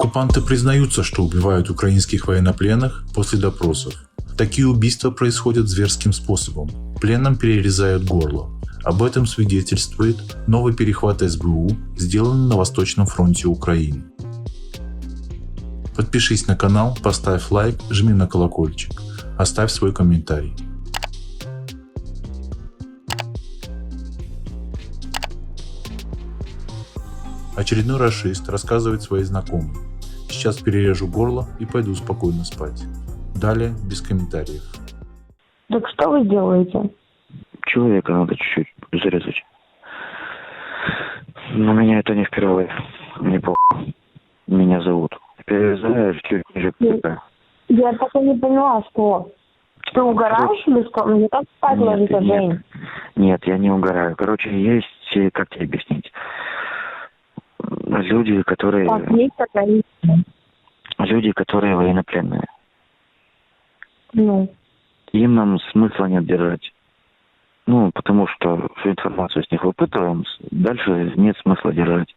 Оккупанты признаются, что убивают украинских военнопленных после допросов. Такие убийства происходят зверским способом. Пленным перерезают горло. Об этом свидетельствует новый перехват СБУ, сделанный на Восточном фронте Украины. Подпишись на канал, поставь лайк, жми на колокольчик. Оставь свой комментарий. Очередной расист рассказывает своей знакомой. Сейчас перережу горло и пойду спокойно спать. Далее без комментариев. Так что вы делаете? Человека надо чуть-чуть зарезать. Но меня это не впервые. Не по Меня зовут. Перерезаешь чуть ниже КП. Я так и не поняла, что... Ты угораешь или что? Мне так спать Нет, ложится, нет. Жень. Нет, я не угораю. Короче, есть, как тебе объяснить, люди, которые, Так, есть такая... люди, которые военнопленные. Ну, Им нам смысла нет держать. Ну, потому что всю информацию с них выпытываем, дальше нет смысла держать.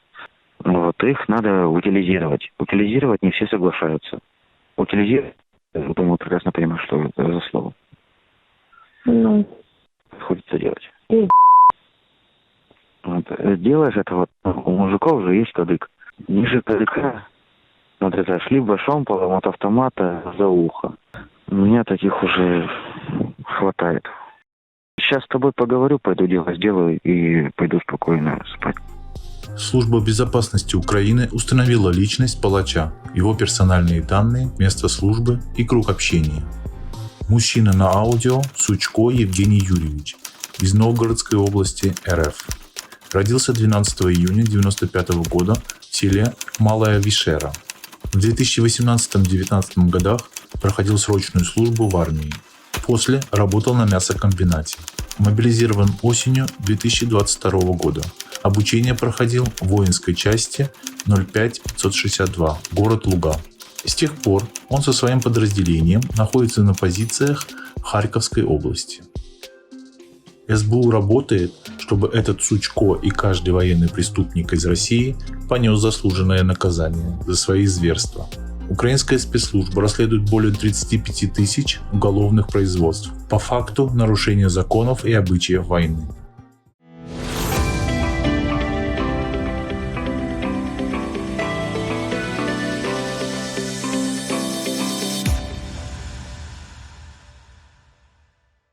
Вот, их надо утилизировать. Утилизировать не все соглашаются. Утилизировать, я думаю, прекрасно понимаю, что это за слово. ну, Приходится делать. и Вот, э, делаешь это вот, ну, у мужиков же есть кадык. Ниже кадыка надрезаешь либо шомполом от автомата за ухо. У меня таких уже хватает. Сейчас с тобой поговорю, пойду дело сделаю и пойду спокойно спать. Служба безопасности Украины установила личность палача, его персональные данные, место службы и круг общения. Мужчина на аудио Сучко Евгений Юрьевич из Новгородской области РФ. Родился 12 июня 1995 года в селе Малая Вишера. В 2018-2019 годах проходил срочную службу в армии. После работал на мясокомбинате. Мобилизирован осенью 2022 года. Обучение проходил в воинской части 05562, город Луга. С тех пор он со своим подразделением находится на позициях Харьковской области. СБУ работает, чтобы этот Сучко и каждый военный преступник из России понес заслуженное наказание за свои зверства. Украинская спецслужба расследует более 35 тысяч уголовных производств по факту нарушения законов и обычаев войны.